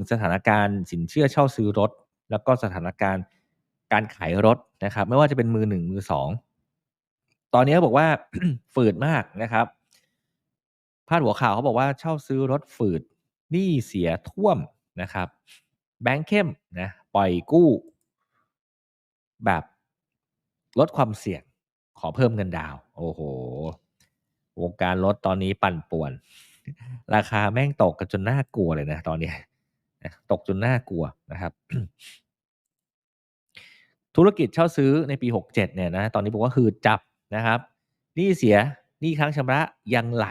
งสถานการณ์สินเชื่อเช่าซื้อรถ แล้วก็สถานการณ์การขายรถนะครับ ไม่ว่าจะเป็นมือหนึ่งมือสองตอนนี้บอกว่าฝืดมากนะครับพาดหัวข่าวเขาบอกว่าเช่าซื้อรถฝืดหนี้เสียท่วมนะครับ แบงค์เข้มนะปล่อยกู้ แบบลดความเสี่ยงขอเพิ่มเงินดาว โอ้โหวงการรถตอนนี้ปั่นป่วน ราคาแม่งตกกันจนน่ากลัวเลยนะตอนนี้ ตกจนน่ากลัวนะครับ ธุรกิจเช่าซื้อในปี 67 เนี่ยนะตอนนี้บอกว่าคือจับนะครับหนี้เสียหนี้ค้างชำระยังไหล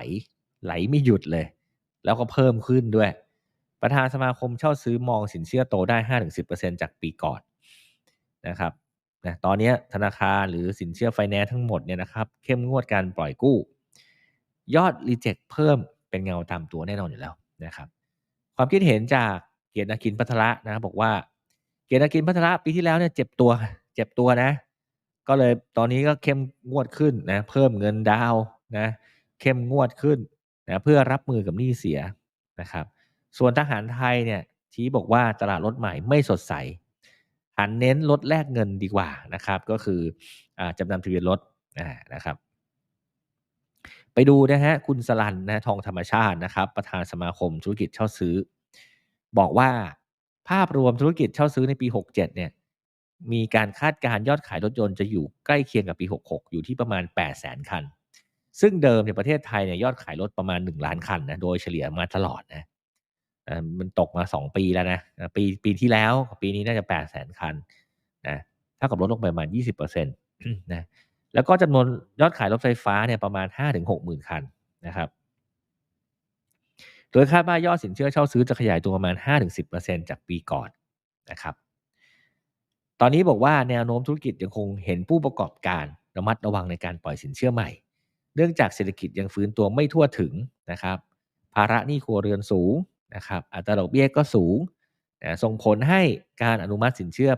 ไหลไม่หยุดเลย แล้วก็เพิ่มขึ้นด้วย ประธานสมาคมเช่าซื้อมองสินเชื่อโตได้ 5-10%จากปีก่อนนะครับนะตอนนี้ธนาคารหรือสินเชื่อไฟแนนซ์ทั้งหมดเนี่ยนะครับ เข้มงวดการปล่อยกู้ ยอดรีเจ็คเพิ่มเป็นเงาตามตัวแน่นอนอยู่แล้วนะครับ ความคิดเห็นจาก เกียรตินาคินพัทระนะบอกว่า เกียรตินาคินพัทระปีที่แล้วเนี่ยเจ็บตัว เจ็บตัวนะ ก็เลยตอนนี้ก็เข้มงวดขึ้นนะเพิ่มเงินดาวนะ เข้มงวดขึ้นนะเพื่อรับมือกับหนี้เสียนะครับ ส่วนทหารไทยเนี่ยชี้บอกว่าตลาดรถใหม่ไม่สดใสหันเน้นลดแลกเงินดีกว่านะครับ ก็คืออจำนำทะเบียนรถนะครับ ไปดูนะฮะคุณสลันนะทองธรรมชาตินะครับ ประธานสมาคมธุรกิจเช่าซื้อ บอกว่าภาพรวมธุรกิจเช่าซื้อในปี 67 เนี่ย มีการคาดการยอดขายรถยนต์จะอยู่ใกล้เคียงกับปี 66 อยู่ที่ประมาณ 8 0 0 0 0 0 คัน ซึ่งเดิมในประเทศไทยเนี่ยยอดขายรถประมาณ 1 ล้านคันนะ โดยเฉลี่ยมาตลอดนะมันตกมา 2 ปีแล้วนะ ปีปีที่แล้วปีนี้น่าจะ 8 0 0 0 0 0 คันนะถ้ากับลดลงไปประมาณ 20%นะแล้วก็จำนวนยอดขายรถไฟฟ้าเนี่ยประมาณ 5-6หมื่นคันนะครับ โดยคาดว่ายอดสินเชื่อเช่าซื้อจะขยายตัวประมาณ 5-10%จากปีก่อนนะครับ ตอนนี้บอกว่าแนวโน้มธุรกิจยังคงเห็นผู้ประกอบการระมัดระวังในการปล่อยสินเชื่อใหม่ เนื่องจากเศรษฐกิจยังฟื้นตัวไม่ทั่วถึงนะครับ ภาระหนี้ครัวเรือนสูงนะครับ อัตราดอกเบี้ยก็สูงนะส่งผลให้การอนุมัติสินเชื่อ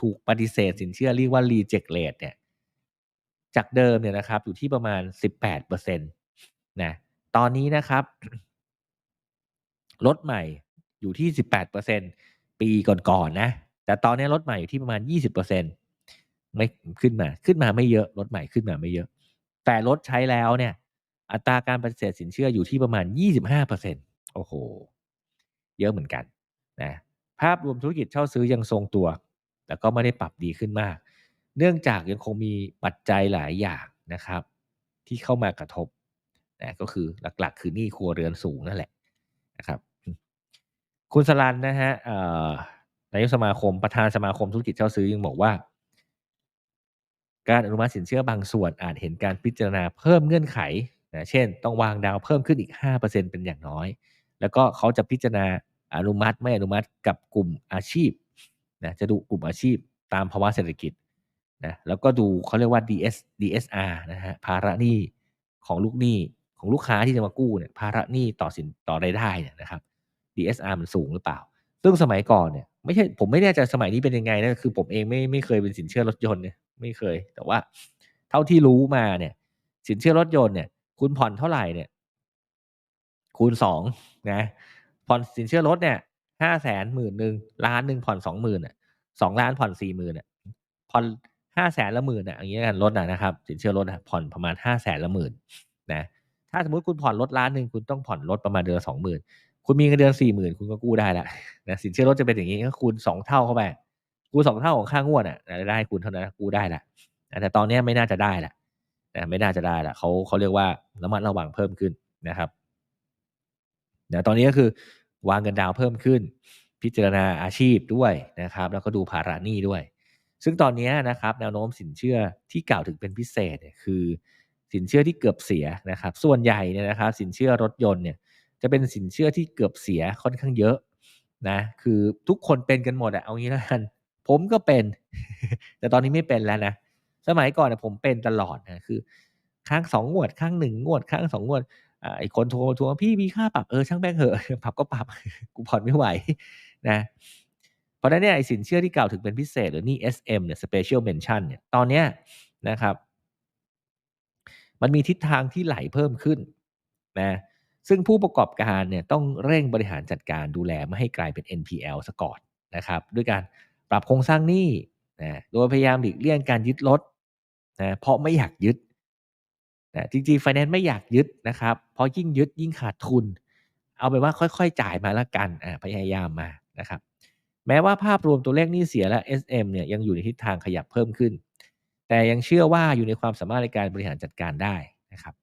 ถูกปฏิเสธสินเชื่อเรียกว่า reject rate เนี่ย จากเดิมเนี่ยนะครับอยู่ที่ประมาณ 18%นะ ตอนนี้นะครับ ลดใหม่อยู่ที่ 18%ปีก่อนๆนนะแต่ตอนนี้รถใหม่อยู่ที่ประมาณ 20%ไม่ขึ้นมาขึ้นมาไม่เยอะรถใหม่ขึ้นมาไม่เยอะ แต่รถใช้แล้วเนี่ย อัตราการปฏิเสธสินเชื่ออยู่ที่ประมาณ 25%โอ้โห เยอะเหมือนกันนะภาพรวมธุรกิจเช่าซื้อยังทรงตัว แต่ก็ไม่ได้ปรับดีขึ้นมาก เนื่องจากยังคงมีปัจจัยหลายอย่างนะครับ ที่เข้ามากระทบนะก็คือหลักๆ คือหนี้ครัวเรือนสูงนั่นแหละนะครับ คุณสลันนะฮะนายกสมาคมประธานสมาคมธุรกิจเช่าซื้อยังบอกว่า การอนุมัติสินเชื่อบางส่วนอาจเห็นการพิจารณาเพิ่มเงื่อนไขนะเช่น ต้องวางดาวเพิ่มขึ้นอีก 5%เป็นอย่างน้อย แล้วก็เขาจะพิจารณาอนุมัติไม่อนุมัติกับกลุ่มอาชีพนะจะดูกลุ่มอาชีพตามภาวะเศรษฐกิจนะแล้วก็ดูเขาเรียกว่า DS DSR นะฮะภาระหนี้ของลูกหนี้ของลูกค้าที่จะมากู้เนี่ยภาระหนี้ต่อสินต่อรายได้เนี่ยนะครับ DSR มันสูงหรือเปล่า ซึ่งสมัยก่อนเนี่ยไม่ใช่ผมไม่แน่ใจสมัยนี้เป็นยังไงนะคือผมเองไม่ไม่เคยเป็นสินเชื่อรถยนต์เนี่ยไม่เคย แต่ว่าเท่าที่รู้มาเนี่ย สินเชื่อรถยนต์เนี่ย คุณผ่อนเท่าไหร่เนี่ย คูณสองนะผ่อนสินเชื่อรถเนี่ยห้าแสนหมื่นหนึ่งล้านหนึ่งผ่อนสองหมื่นอะสองล้านผ่อนสี่หมื่นอะผ่อนห้าแสนละหมื่นอะอย่างเงี้ยกันรถนะครับ สินเชื่อรถผ่อนประมาณห้าแสนละหมื่นนะถ้าสมมติคุณผ่อนรถล้านหนึ่งคุณต้องผ่อนรถประมาณเดือนละสองหมื่น คุณมีเงินเดือนสี่หมื่นคุณก็กู้ได้ละนะสินเชื่อรถจะเป็นอย่างนี้ก็คูณสองเท่าเข้าไปกู้สองเท่าของค่างวดอะได้คูณเท่านั้นกู้ได้ละแต่ตอนนี้ไม่น่าจะได้ละนะไม่น่าจะได้ละเขาเขาเรียกว่าระมัดระวังเพิ่มขึ้นนะครับนะตอนนี้ก็คือวางเงินดาวเพิ่มขึ้น พิจารณาอาชีพด้วยนะครับ แล้วก็ดูภาระหนี้ด้วย ซึ่งตอนนี้นะครับ แนวโน้มสินเชื่อที่กล่าวถึงเป็นพิเศษเนี่ยคือ สินเชื่อที่เกือบเสียนะครับ ส่วนใหญ่เนี่ยนะครับ สินเชื่อรถยนต์เนี่ย จะเป็นสินเชื่อที่เกือบเสียค่อนข้างเยอะนะคือทุกคนเป็นกันหมดอะเอางี้แล้วกันผมก็เป็น แต่ตอนนี้ไม่เป็นแล้วนะสมัยก่อนผมเป็นตลอดนะคือค้างสองงวดค้างหนึ่งงวดค้างสองงวดไอ้คนโทรทวงพี่มีค่าปรับเออช่างแบงเหอะปรับก็ปรับกูผ่อนไม่ไหวนะเพราะนั้นเนี่ยไอ้สินเชื่อที่กล่าวถึงเป็นพิเศษหรือนี่ SM เนี่ย special mention เนี่ยตอนเนี้ยนะครับ มันมีทิศทางที่ไหลเพิ่มขึ้นนะ ซึ่งผู้ประกอบการเนี่ยต้องเร่งบริหารจัดการดูแลไม่ให้กลายเป็น NPL ซะก่อนนะครับ ด้วยการปรับโครงสร้างหนี้นะโดยพยายามหลีกเลี่ยงการยึดรถนะเพราะไม่อยากยึดนะจริงๆไฟแนนซ์ไม่อยากยึดนะครับ เพราะยิ่งยึดยิ่งขาดทุน เอาเป็นว่าค่อยๆ จ่ายมาแล้วกันอ่าพยายามมานะครับ แม้ว่าภาพรวมตัวเลขหนี้เสียและ SM เนี่ยยังอยู่ในทิศทางขยับเพิ่มขึ้น แต่ยังเชื่อว่าอยู่ในความสามารถในการบริหารจัดการได้นะครับ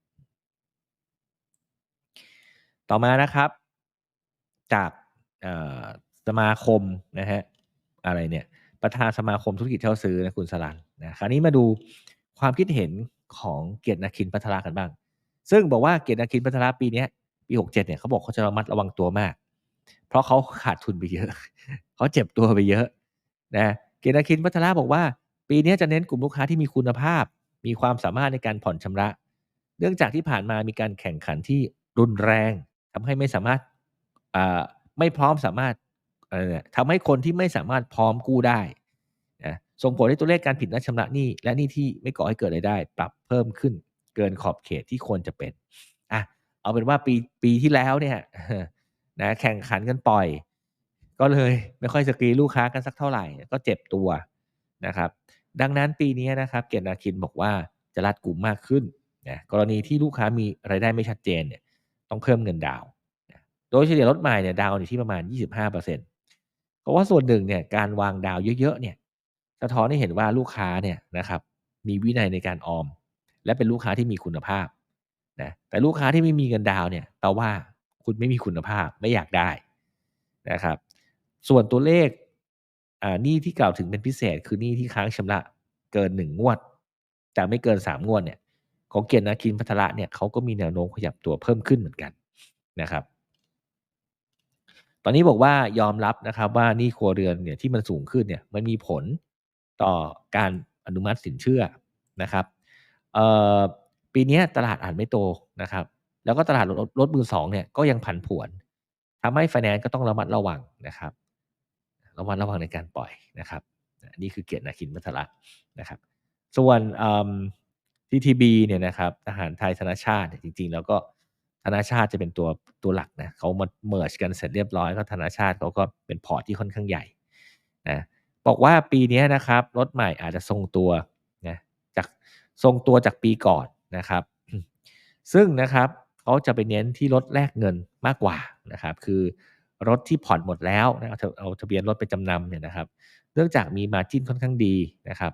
ต่อมานะครับ จากสมาคมนะฮะอะไรเนี่ยประธานสมาคมธุรกิจเช่าซื้อนะคุณสลันนะคราวนี้มาดูความคิดเห็นของเกียรตินาคินพัทรากันบ้าง ซึ่งบอกว่าเกียรตินาคินพัทราปีนี้ปีหกเจ็ดเนี่ยเขาบอกเขาจะระมัดระวังตัวมาก เพราะเขาขาดทุนไปเยอะ เขาเจ็บตัวไปเยอะนะเกียรตินาคินพัทราบอกว่า ปีนี้จะเน้นกลุ่มลูกค้าที่มีคุณภาพ มีความสามารถในการผ่อนชำระ เนื่องจากที่ผ่านมามีการแข่งขันที่รุนแรง ทำให้ไม่สามารถไม่พร้อมสามารถทำให้คนที่ไม่สามารถพร้อมกู้ได้นะส่งผลให้ตัวเลขการผิดนัดชำระหนี้และหนี้ที่ไม่ก่อให้เกิดรายได้ ปรับเพิ่มขึ้นเกินขอบเขตที่ควรจะเป็นอะเอาเป็นว่าปีปีที่แล้วเนี่ยนะแข่งขันกันปล่อย ก็เลยไม่ค่อยสกรีลูกค้ากันสักเท่าไหร่ ก็เจ็บตัวนะครับ ดังนั้นปีนี้นะครับ เกียรตินาคินบอกว่าจะรัดกลุ่มมากขึ้นนะกรณีที่ลูกค้ามีรายได้ไม่ชัดเจนเนี่ย ต้องเพิ่มเงินดาวโดยเฉลี่ยรถใหม่เนี่ยดาวอยู่ที่ประมาณ 25%เพราะว่าส่วนหนึ่งเนี่ยการวางดาวเยอะๆเนี่ยสะท้อนให้เห็นว่าลูกค้าเนี่ยนะครับ มีวินัยในการออม และเป็นลูกค้าที่มีคุณภาพนะแต่ลูกค้าที่ไม่มีเงินดาวเนี่ยแปลว่าคุณไม่มีคุณภาพไม่อยากได้นะครับ ส่วนตัวเลขอ่าหนี้ที่กล่าวถึงเป็นพิเศษ คือหนี้ที่ค้างชำระเกินหนึ่งงวด แต่ไม่เกินสามงวดเนี่ย ของเกียรตินาคินพัทระเนี่ยเขาก็มีแนวโน้มขยับตัวเพิ่มขึ้นเหมือนกันนะครับ ตอนนี้บอกว่ายอมรับนะครับว่านี้ครัวเรือนเนี่ยที่มันสูงขึ้นเนี่ยมันมีผลต่อการอนุมัติสินเชื่อนะครับปีนี้ตลาดอ่าจไม่โตนะครับ แล้วก็ตลาดรถรถมือสองเนี่ยก็ยังผันผวนทำให้ไฟแนนซ์ก็ต้องระมัดระวังนะครับ ระมัดระวังในการปล่อยนะครับ นี่คือเกียรตินาคินพัทระนะครับ ส่วน ทีทีบีเนี่ยนะครับทหารไทยธนาชาติเนี่ยจริง ๆ แล้วก็ธนาชาติจะเป็นตัวตัวหลักนะเขามาเมิร์ชกันเสร็จเรียบร้อยก็ธนาชาติเขาก็เป็นพอร์ตที่ค่อนข้างใหญ่นะบอกว่าปีนี้นะครับรถใหม่อาจจะทรงตัวนะจากทรงตัวจากปีก่อนนะครับ ซึ่งนะครับเขาจะไปเน้นที่รถแลกเงินมากกว่านะครับคือรถที่ผ่อนหมดแล้วนะเอาเอาทะเบียนรถไปจำนำเนี่ยนะครับ เนื่องจากมีมาจิ้นค่อนข้างดีนะครับ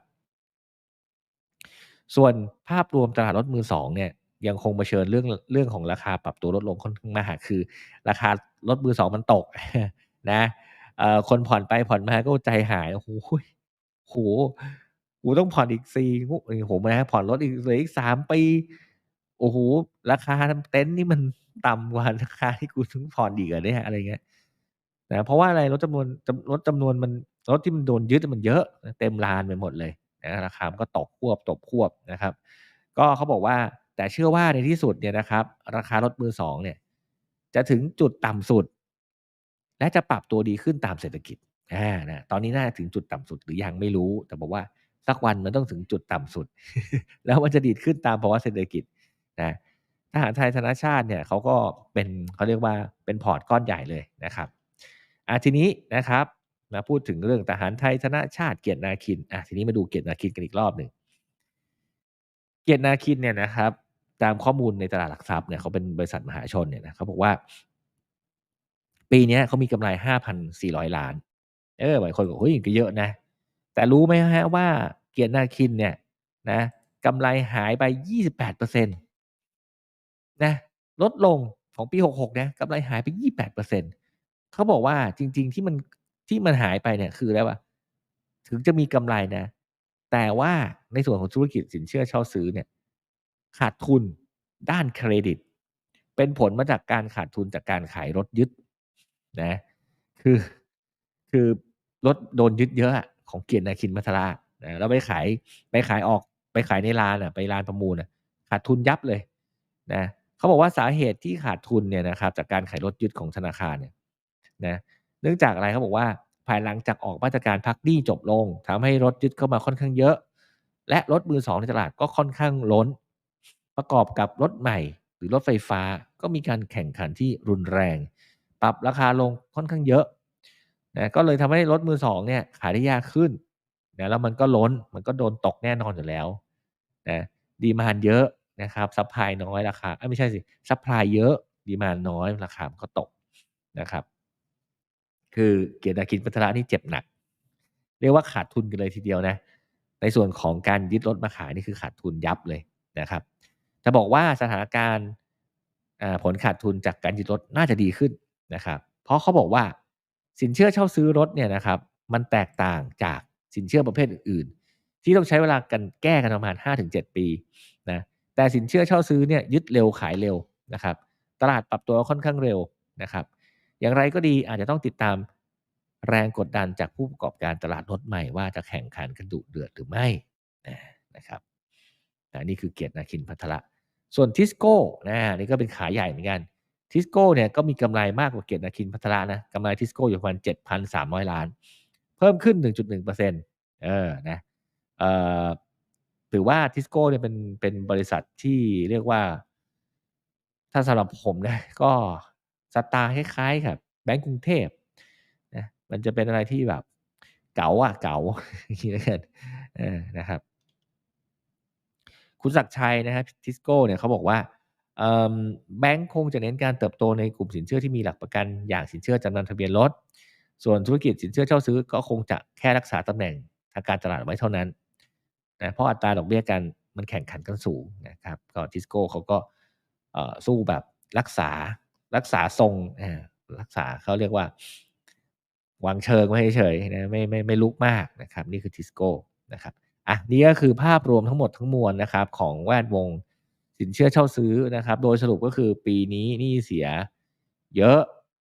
ส่วนภาพรวมตลาดรถมือสองเนี่ยยังคงเผชิญเรื่องเรื่องของราคาปรับตัวลดลงค่อนข้างมากคือ ราคารถมือสองมันตกนะเอ่อคนผ่อนไปผ่อนมาก็ใจหายโอ้โหโหกูต้องผ่อนอีกสี่โอ้โหนะผ่อนรถอีกเลืออีกสามปี โอ้โหราคาเต็นท์นี่มันต่ำกว่าราคาที่กูถึงผ่อนดีกันเนี่ยอะไรเงี้ยนะเพราะว่าอะไรรถจำนวนรถจำนวนมันรถที่มันโดนยึดมันเยอะ เต็มลานไปหมดเลย นะราคามันก็ตกควบตกควบนะครับ ก็เขาบอกว่าแต่เชื่อว่าในที่สุดเนี่ยนะครับ ราคารถมือสองเนี่ย จะถึงจุดต่ำสุด และจะปรับตัวดีขึ้นตามเศรษฐกิจอ่านะตอนนี้น่าถึงจุดต่ำสุดหรือยังไม่รู้ แต่บอกว่าสักวันมันต้องถึงจุดต่ำสุด แล้วมันจะดีดขึ้นตามภาวะเศรษฐกิจนะทหารไทยธนาชาติเนี่ยเขาก็เป็นเขาเรียกว่าเป็นพอร์ตก้อนใหญ่เลยนะครับอะทีนี้นะครับ มาพูดถึงเรื่องทหารไทยธนาชาติเกียรตินาคินอะทีนี้มาดูเกียรตินาคินกันอีกรอบหนึ่งเกียรตินาคินเนี่ยนะครับ ตามข้อมูลในตลาดหลักทรัพย์เนี่ยเขาเป็นบริษัทมหาชนเนี่ยนะเขาบอกว่า ปีนี้เขามีกำไรห้าพันสี่ร้อยล้าน เออบางคนบอกเฮ้ยก็เยอะนะ แต่รู้ไหมฮะว่าเกียรตินาคินเนี่ย นะกำไรหายไปยี่สิบแปดเปอร์เซ็นตนะลดลงของปีหกหกนะกำไรหายไปยี่แปดเปอร์เซ็นเขาบอกว่าจริง ๆ ที่มัน ที่มันหายไปเนี่ยคือแล้วว่าถึงจะมีกำไรนะ แต่ว่าในส่วนของธุรกิจสินเชื่อเช่าซื้อเนี่ย ขาดทุนด้านเครดิต เป็นผลมาจากการขาดทุนจากการขายรถยึดนะ คือคือรถโดนยึดเยอะของเกียรตินาคินมัทรานะแล้วไปขายไปขายออกไปขายในร้านอะไปร้านประมูลอะ ขาดทุนยับเลยนะเขาบอกว่าสาเหตุที่ขาดทุนเนี่ยนะครับ จากการขายรถยึดของธนาคารเนี่ยนะ เนื่องจากอะไรเขาบอกว่าภายหลังจากออกมาตรการพักหนี้จบลงทำให้รถยึดเข้ามาค่อนข้างเยอะ และรถมือสองในตลาดก็ค่อนข้างล้น ประกอบกับรถใหม่ หรือรถไฟฟ้าก็มีการแข่งขันที่รุนแรง ปรับราคาลงค่อนข้างเยอะนะก็เลยทำให้รถมือสองเนี่ยขายได้ยากขึ้นนะแล้วมันก็ล้นมันก็โดนตกแน่นอนอยู่แล้วนะดีมานเยอะนะครับซัพพลายน้อยราคาไม่ใช่สิซัพพลายเยอะดีมานน้อยราคาก็ตกนะครับ คือเกียรติคินพัฒนานี่เจ็บหนัก เรียกว่าขาดทุนกันเลยทีเดียวนะ ในส่วนของการยึดรถมาขายนี่คือขาดทุนยับเลยนะครับ จะบอกว่าสถานการณ์ผลขาดทุนจากการยึดรถน่าจะดีขึ้นนะครับ เพราะเขาบอกว่าสินเชื่อเช่าซื้อรถเนี่ยนะครับ มันแตกต่างจากสินเชื่อประเภทอื่นๆ ที่ต้องใช้เวลากันแก้กันประมาณ 5-7 ปีนะแต่สินเชื่อเช่าซื้อเนี่ยยึดเร็วขายเร็วนะครับ ตลาดปรับตัวค่อนข้างเร็วนะครับ อย่างไรก็ดีอาจจะต้องติดตามแรงกดดันจากผู้ประกอบการตลาดรถใหม่ว่าจะแข่งขันกันดุเดือดหรือไม่นะครับนี่คือเกียรตินาคินพัทละส่วนทิสโก้นะนี่ก็เป็นขาใหญ่เหมือนกันทิสโก้เนี่ยก็มีกำไรมากกว่าเกียรตินาคินพัทละนะกำไรทิสโก้อยู่ประมาณ7,300 ล้าน เพิ่มขึ้น 1.1%เออนะเอ่อถือว่าทิสโก้เนี่ยเป็นเป็นบริษัทที่เรียกว่า ถ้าสำหรับผมนะก็ สตาร์คล้ายๆกับแบงก์กรุงเทพนะมันจะเป็นอะไรที่แบบเก๋าอะเก๋าอย่างนี้แล้วกันนะครับ คุณศักชัยนะครับทิสโก้เนี่ยเขาบอกว่าแบงก์คงจะเน้นการเติบโตในกลุ่มสินเชื่อที่มีหลักประกัน อย่างสินเชื่อจำนำทะเบียนรถ ส่วนธุรกิจสินเชื่อเช่าซื้อก็คงจะแค่รักษาตำแหน่งทางการตลาดไว้เท่านั้นนะเพราะอัตราดอกเบี้ยกันมันแข่งขันกันสูงนะครับก็ทิสโก้เขาก็สู้แบบรักษา รักษาทรงรักษาเขาเรียกว่าวางเชิงไว้เฉยนะไม่ไม่ไม่ลุกมากนะครับ นี่คือทิสโก้นะครับอะนี่ก็คือภาพรวมทั้งหมดทั้งมวลนะครับ ของแวดวงสินเชื่อเช่าซื้อนะครับ โดยสรุปก็คือปีนี้นี่เสียเยอะ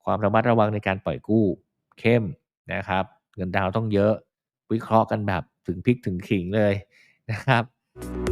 ความระมัดระวังในการปล่อยกู้เข้มนะครับ เงินดาวต้องเยอะวิเคราะห์กันแบบถึงพลิกถึงขิงเลยนะครับ